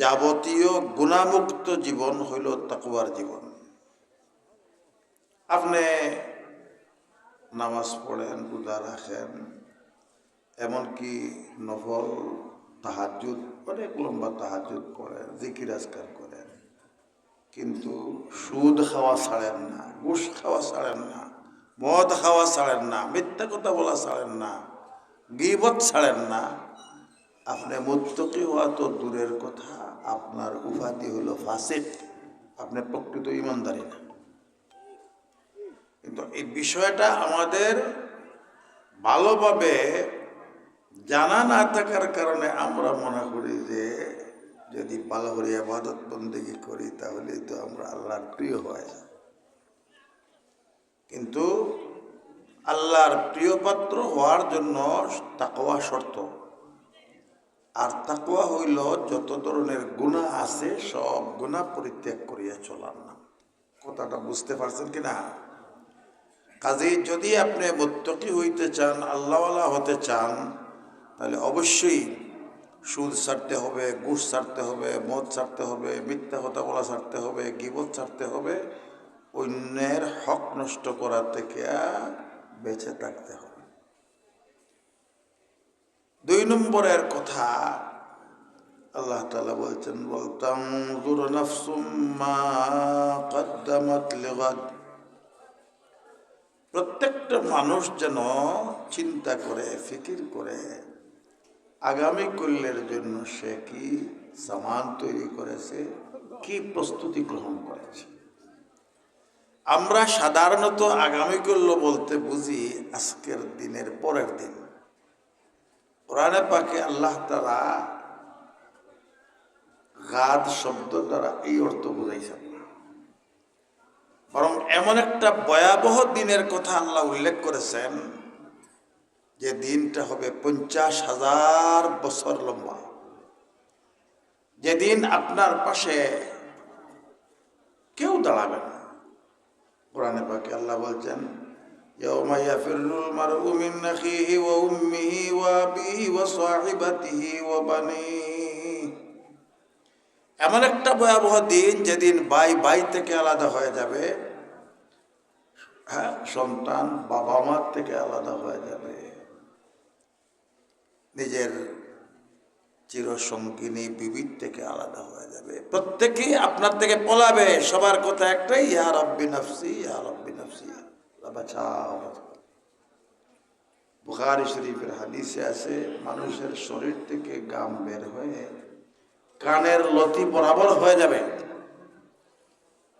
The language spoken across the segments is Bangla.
যাবতীয় গুণামুক্ত জীবন হইল তাকুয়ার জীবন। আপনি নামাজ পড়েন, রোজা রাখেন, এমনকি নফল তাহাজুদ অনেক লম্বা তাহাজুদ পড়েন, জিকির আজকার করেন। কিন্তু সুদ খাওয়া ছাড়েন না, ঘুষ খাওয়া ছাড়েন না, মদ খাওয়া ছাড়েন না, মিথ্যা কথা বলা ছাড়েন না, গিবত ছাড়েন না। আপনি মুত্তকি হওয়া তো দূরের কথা, আপনার উপাধি হলো ফাসিক, আপনি প্রকৃত ইমানদারি না। কিন্তু এই বিষয়টা আমাদের ভালোভাবে জানা না থাকার কারণে আমরা মনে করি যে, যদি ভালো করে আবাদত বন্দেগি করি তাহলে তো আমরা আল্লাহর প্রিয় হয়ে যায় কিন্তু আল্লাহর প্রিয় পাত্র হওয়ার জন্য তাকওয়া শর্ত। আর তাকুয়া হইল যত ধরনের গুণা আছে, সব গুণা পরিত্যাগ করিয়া চলার নাম। কথাটা বুঝতে পারছেন কি না কাজে যদি আপনি মুত্তকি হইতে চান, আল্লাহওয়ালা হতে চান, তাহলে অবশ্যই সুদ ছাড়তে হবে, ঘুষ ছাড়তে হবে, মদ ছাড়তে হবে, মিথ্যা কথা বলা ছাড়তে হবে, গিবত ছাড়তে হবে, অন্যের হক নষ্ট করা থেকে বেঁচে থাকতে হবে। দুই নম্বরের কথা আল্লাহ তালা বলছেন বলতাম প্রত্যেকটা মানুষ যেন চিন্তা করে, ফিকির করে, আগামী কল্যের জন্য সে কি সামান তৈরি করেছে, কি প্রস্তুতি গ্রহণ করেছে। আমরা সাধারণত আগামী কল্য বলতে বুঝি আজকের দিনের পরের দিন। কোরআনে পাকে আল্লাহ তারা গাদ শব্দ দ্বারা এই অর্থ বুঝাইছেন বরং এমন একটা ভয়াবহ দিনের কথা আল্লাহ উল্লেখ করেছেন যে দিনটা হবে পঞ্চাশ হাজার বছর লম্বা। যেদিন আপনার পাশে কেউ দাঁড়াবে না। কোরআনে পাকে আল্লাহ বলছেন يوم يفر المرء من أخيه وأمه وأبيه وصاحبته وبنيه এমন একটা ভয়াবহ দিন যেদিন ভাই ভাই থেকে আলাদা হয়ে যাবে হ্যাঁ সন্তান বাবা মার থেকে আলাদা হয়ে যাবে নিজের চিরসঙ্গিনী বিবির থেকে আলাদা হয়ে যাবে প্রত্যেকেই আপনার থেকে পলাবে সবার কথা একটাই ইয়া রব্বি নফসি ইয়া রব্বি নফসি বাঁচাও বুখারি শরীফের হাদিসে আছে, মানুষের শরীর থেকে গাম বের হয়ে কানের লতি বরাবর হয়ে যাবে।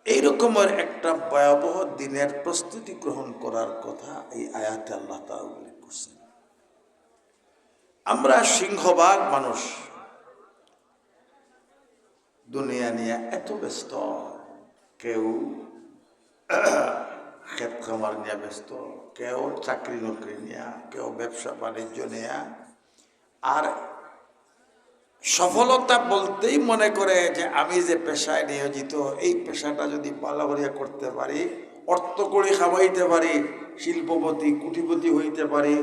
এই রকমের একটা ভয়াবহ দিনের প্রস্তুতি গ্রহণ করার কথা এই আয়াতে আল্লাহ উল্লেখ করছেন। আমরা সিংহবাগ মানুষ, দুনিয়া নিয়ে এত ব্যস্ত, কেউ ক্ষেত খামার নিয়ে ব্যস্ত, কেউ চাকরি নকরি নিয়ে, কেউ ব্যবসা বাণিজ্য নিয়ে। আর সফলতা বলতেই মনে করে যে আমি যে পেশায় নিয়োজিত, এই পেশাটা যদি ভালো করিয়া করতে পারি অর্থ করে খামাইতে পারি, শিল্পপতি, কুটিপতি হইতে পারি,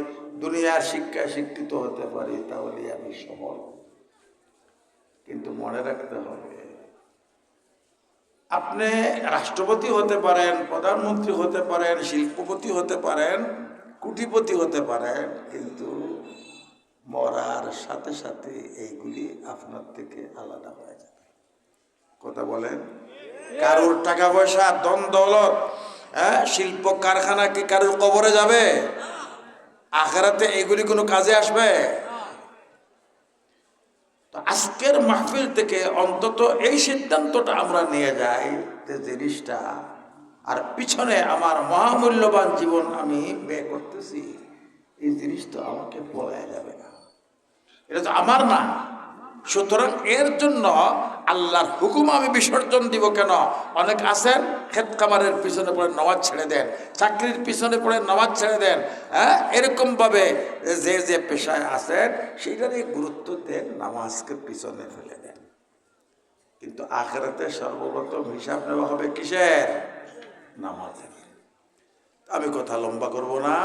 দুনিয়ার শিক্ষায় শিক্ষিত হতে পারি তাহলে আমি সফল। কিন্তু মনে রাখতে হবে আপনি রাষ্ট্রপতি হতে পারেন, প্রধানমন্ত্রী হতে পারেন, শিল্পপতি হতে পারেন, কুটিপতি হতে পারেন, কিন্তু মরার সাথে সাথে এইগুলি আপনার থেকে আলাদা হয়ে যাবে। কথা বলেন? কারোর টাকা পয়সা দন দৌলত হ্যাঁ? শিল্প কারখানা কি কারোর কবরে যাবে? আখেরাতে এগুলি কোনো কাজে আসবে? তো আজকের মাহফিল থেকে অন্তত এই সিদ্ধান্তটা আমরা নিয়ে যাই যে জিনিসটা আর পিছনে আমার মহামূল্যবান জীবন আমি ব্যয় করতেছি, এই জিনিস তো আমাকে বলা যাবে না। এটা তো আমার না। সুতরাং এর জন্য আল্লাহর হুকুম আমি বিসর্জন দিব কেন? অনেক আছেন ক্ষেত কামারের পিছনে পড়ে নামাজ ছেড়ে দেন, চাকরির পিছনে পড়ে নামাজ ছেড়ে দেন হ্যাঁ? এরকমভাবে যে যে পেশায় আছেন সেইটারই গুরুত্ব দেন, নামাজকে পিছনে ফেলে দেন। কিন্তু আখেরাতে সর্বপ্রথম হিসাব নেওয়া হবে কিসের? নামাজের। আমি কথা লম্বা করব না।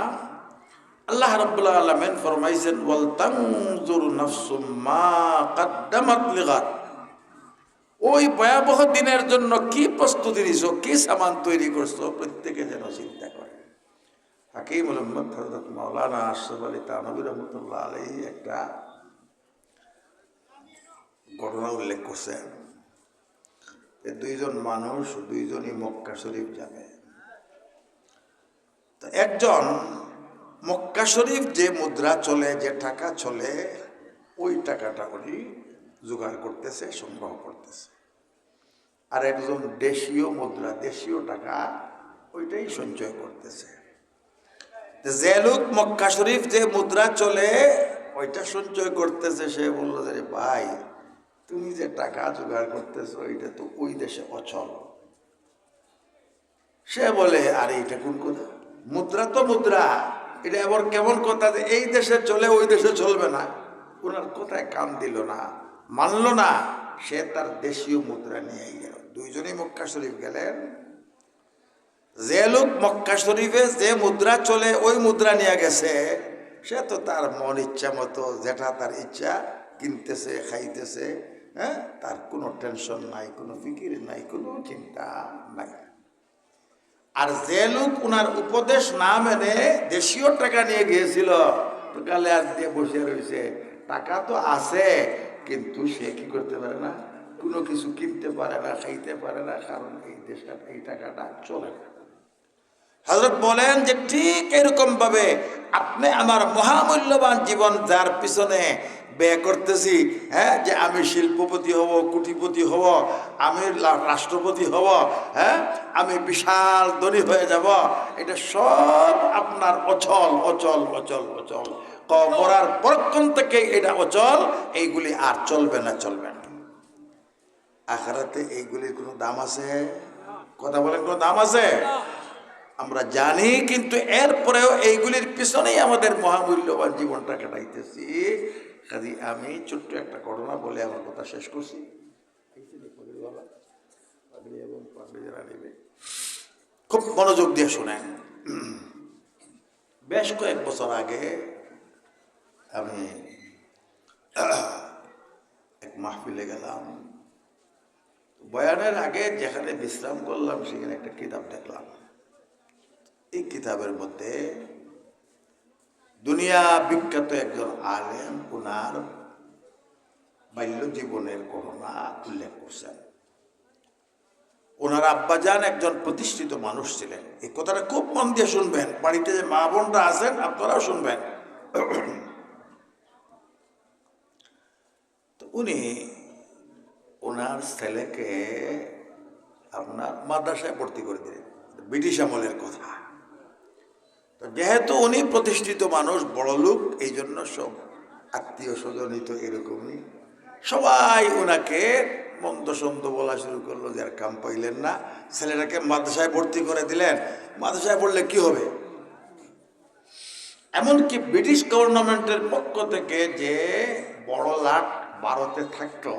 আল্লাহ রাব্বুল আলামিন ফরমাইছেন, ওয়াল তানজুর নাফসুম মা ওই ভয়াবহ দিনের জন্য কি প্রস্তুতি নিছো? কি সামান তৈরি করছ? প্রত্যেকে যেন চিন্তা করে। হাকিম মোহাম্মদ হজরত মাওলানা আশরফ আলী তানবী রহমতুল্লাহ আলী একটা ঘটনা উল্লেখ করছেন। দুইজন মানুষ দুইজনই মক্কা শরীফ যাবে। তো একজন মক্কা শরীফ যে মুদ্রা চলে, যে টাকা চলে, ওই টাকাটা উনি জোগাড় করতেছে, সংগ্রহ করতেছে। আর একজন দেশীয় মুদ্রা, দেশীয় টাকা, ওইটাই সঞ্চয় করতেছে। যে লোক মক্কা শরীফ যে মুদ্রা চলে, ওইটা সঞ্চয় করতেছে সে, বলল যে ভাই, তুমি যে টাকা জোগাড় করতেছো ওইটা তো ওই দেশে অচল। সে বলে, আরে, এটা কোন কথা? মুদ্রা তো মুদ্রা। এটা এবার কেমন কথা যে, এই দেশে চলে, ওই দেশে চলবে না। ওনার কোথায় কান দিল না, মানলো না, সে তার দেশীয় মুদ্রা নিয়ে গেল। দুইজনই মক্কা শরীফ গেলেন। যে লোক মক্কা শরীফে যে মুদ্রা চলে, ওই মুদ্রা নিয়ে গেছে। সে তো তার মন ইচ্ছা মতো, যেটা তার ইচ্ছা, কিনতেছে, খাইতেছে হ্যাঁ? তার কোনো টেনশন নাই, কোনো ফিকির নাই, কোনো চিন্তা নাই। আর যে লোক ওনার উপদেশ না মেনে দেশীয় টাকা নিয়ে গিয়েছিল গালে আর দিয়ে বসে রয়েছে টাকা তো আছে, কিন্তু সে কি করতে পারে না? কোনো কিছু কিনতে পারে না, খাইতে পারে না, কারণ এই দেশটা এই টাকাটা চলে না। হজরত বলেন যে ঠিক এরকম ভাবে আপনি আমার মহামূল্যবান জীবন যার পিছনে ব্যয় করতেছি হ্যাঁ যে আমি শিল্পপতি হব, কুটিপতি হব, আমি রাষ্ট্রপতি হব হ্যাঁ আমি বিশাল ধনী হয়ে যাব, এটা সব আপনার অচল অচল অচল অচল। মরার পরক্ষণ থেকে এটা অচল, এইগুলি আর চলবে না চলবে না। আখারাতে এইগুলির কোনো দাম আছে? কথা বলেন কোনো দাম আছে? আমরা জানি, কিন্তু এরপরেও এইগুলির পিছনেই আমাদের মহামূল্যবান জীবনটা কাটাইতেছি। কাজে, আমি ছোট্ট একটা ঘটনা বলে আমার কথা শেষ করছি। এবং খুব মনোযোগ দিয়ে শোনেন। বেশ কয়েক বছর আগে আমি এক মাহফিলে গেলাম। বয়ানের আগে যেখানে বিশ্রাম করলাম, সেখানে একটা কিতাব দেখলাম। এই কিতাবের মধ্যে দুনিয়া বিখ্যাত একজন আলেম ওনার বাল্য জীবনের ঘটনা উল্লেখ করছেন। ওনার আব্বাজান একজন প্রতিষ্ঠিত মানুষ ছিলেন। এই কথাটা খুব মন দিয়ে শুনবেন। বাড়িতে যে মা বোনরা আছেন, আপনারাও শুনবেন। তো উনি ওনার ছেলেকে আপনার মাদ্রাসায় ভর্তি করে দিলেন। ব্রিটিশ আমলের কথা। তো যেহেতু উনি প্রতিষ্ঠিত মানুষ, বড় লোক, এই জন্য সব আত্মীয় স্বজনই তো এরকমই। সবাই ওনাকে মন্দ সন্দ বলা শুরু করল যে আর কাম পাইলেন না। ছেলেটাকে মাদ্রাসায় ভর্তি করে দিলেন। মাদ্রাসায় পড়লে কি হবে? এমনকি ব্রিটিশ গভর্নমেন্টের পক্ষ থেকে যে বড় লাট ভারতে থাকতো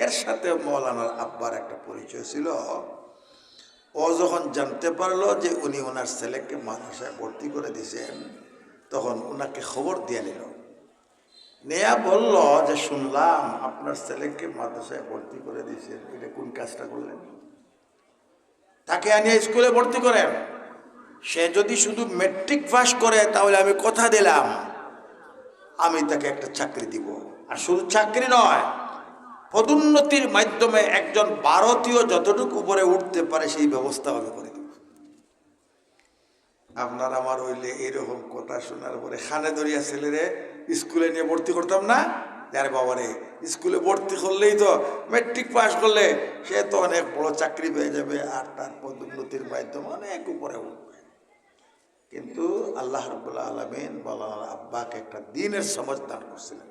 এর সাথে মৌলানার আব্বার একটা পরিচয় ছিল। ও যখন জানতে পারল যে উনি ওনার ছেলেকে মাদ্রাসায় ভর্তি করে দিয়েছেন, তখন ওনাকে খবর দিয়ে নিল। নেয়া বলল যে, শুনলাম আপনার ছেলেকে মাদ্রাসায় ভর্তি করে দিয়েছেন। এটা কোন কাজটা করলেন? তাকে আনিয়ে স্কুলে ভর্তি করেন। সে যদি শুধু মেট্রিক পাস করে, তাহলে আমি কথা দিলাম। আমি তাকে একটা চাকরি দিব। আর শুধু চাকরি নয় পদোন্নতির মাধ্যমে একজন ভারতীয় যতটুকু উপরে উঠতে পারে সেই ব্যবস্থা আমি করে দেব। আপনার আমার হইলে এরকম কথা শোনার পরে খানে ধরিয়া ছেলেরে স্কুলে নিয়ে ভর্তি করতাম না? আরে বাবারে, স্কুলে ভর্তি করলেই তো মেট্রিক পাস করলে সে তো অনেক বড় চাকরি পেয়ে যাবে আর তার পদোন্নতির মাধ্যমে অনেক উপরে উঠবে। কিন্তু আল্লাহ রবুল্লা আলমিন বলার আব্বাকে একটা দিনের সমাজ দান করছিলেন।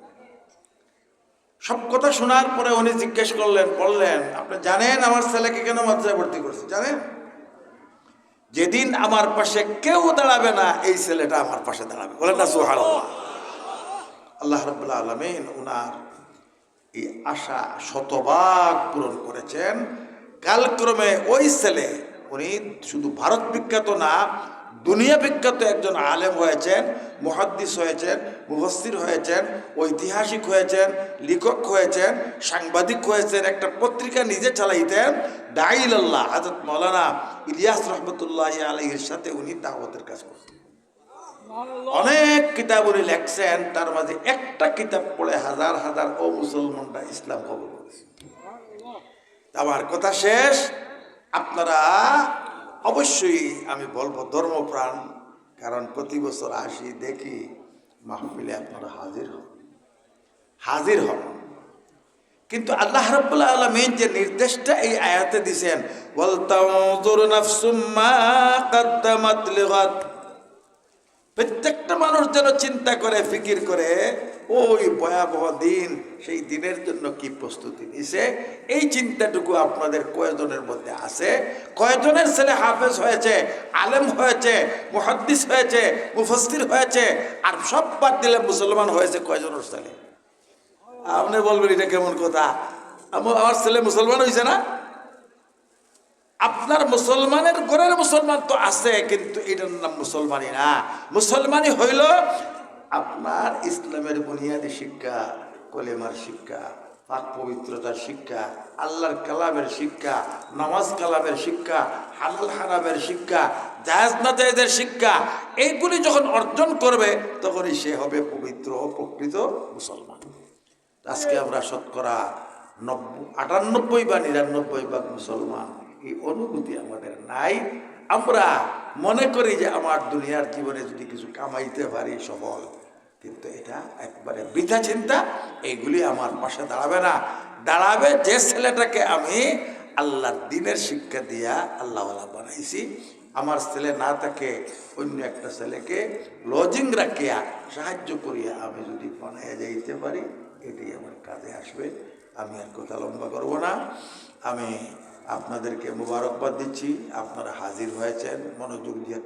সব কথা শোনার পরে উনি জিজ্ঞেস করলেন, বললেন, আপনি জানেন আমার ছেলেকে কেন মাদ্রাসায় ভর্তি করছে জানেন? যেদিন আমার পাশে কেউ দাঁড়াবে না, এই ছেলেটা আমার পাশে দাঁড়াবে। বলেন না সোহার আল্লাহ রবুল্লা আলমিন উনার এই আশা শতভাগ পূরণ করেছেন। কালক্রমে ওই ছেলে, উনি শুধু ভারত বিখ্যাত না দুনিয়া বিখ্যাত একজন আলেম হয়েছেন মুহাদ্দিস হয়েছেন মুফসির হয়েছেন ঐতিহাসিক হয়েছেন লেখক হয়েছেন সাংবাদিক হয়েছেন একটা পত্রিকা নিজে চালাইতেন দাইল আল্লাহ হাজরত মৌলানা ইলিয়াস রহমতুল্লাহ আলহির সাথে উনি দাওয়াতের কাজ করতেন। অনেক কিতাব উনি লেখছেন তার মাঝে একটা কিতাব পড়ে হাজার হাজার ও মুসলমানরা ইসলাম কবল করেছে। আমার কথা শেষ আপনারা অবশ্যই আমি বলব ধর্মপ্রাণ, কারণ প্রতি বছর আসি, দেখি মাহফিলে আপনারা হাজির হন। হাজির হন। কিন্তু আল্লাহ রাব্বুল আলামিন যে নির্দেশটা এই আয়াতে দিছেন, ওয়াল তানজুর নাফসুম মা কদ্দামাত লিগাদ প্রত্যেকটা মানুষ যেন চিন্তা করে, ফিকির করে, ওই ভয়াবহ দিন, সেই দিনের জন্য কি প্রস্তুতি নিছে? এই চিন্তাটুকু আপনাদের কয়জনের মধ্যে আছে? কয়জনের ছেলে হাফেজ হয়েছে, আলেম হয়েছে, মুহাদ্দিস হয়েছে মুফস্তির হয়েছে, আর সব বাদ দিলে মুসলমান হয়েছে কয়জনের ছেলে? আপনি বলবেন এটা কেমন কথা? আমার ছেলে মুসলমান হয়েছে না? আপনার মুসলমানের ঘরের মুসলমান তো আছে, কিন্তু এটার নাম মুসলমানই না। মুসলমানই হইল আপনার ইসলামের বুনিয়াদী শিক্ষা, কলেমার শিক্ষা, পাক পবিত্রতার শিক্ষা, আল্লাহর কালামের শিক্ষা, নামাজ কালামের শিক্ষা, হালাল হারামের শিক্ষা জাহাজ না জায়েজের শিক্ষা, এইগুলি যখন অর্জন করবে, তখনই সে হবে পবিত্র ও প্রকৃত মুসলমান। আজকে আমরা শতকরা নব্বই, আটানব্বই বা নিরানব্বই ভাগ মুসলমান। এই অনুভূতি আমাদের নাই। আমরা মনে করি যে আমার দুনিয়ার জীবনে যদি কিছু কামাইতে পারি সফল, কিন্তু এটা একবারে বৃথা চিন্তা এইগুলি আমার পাশে দাঁড়াবে না। দাঁড়াবে যে ছেলেটাকে আমি আল্লাহর দিনের শিক্ষা দিয়া আল্লাহওয়ালা বানাইছি। আমার ছেলে না থাকে, অন্য একটা ছেলেকে লজিং রাখিয়া, সাহায্য করিয়া আমি যদি বানাইয়া যাইতে পারি, এটাই আমার কাজে আসবে। আমি আর কথা লম্বা করব না। আমি আপনাদেরকে মুবারকবাদ দিচ্ছি। আপনারা হাজির হয়েছেন মনোযোগ দিয়ে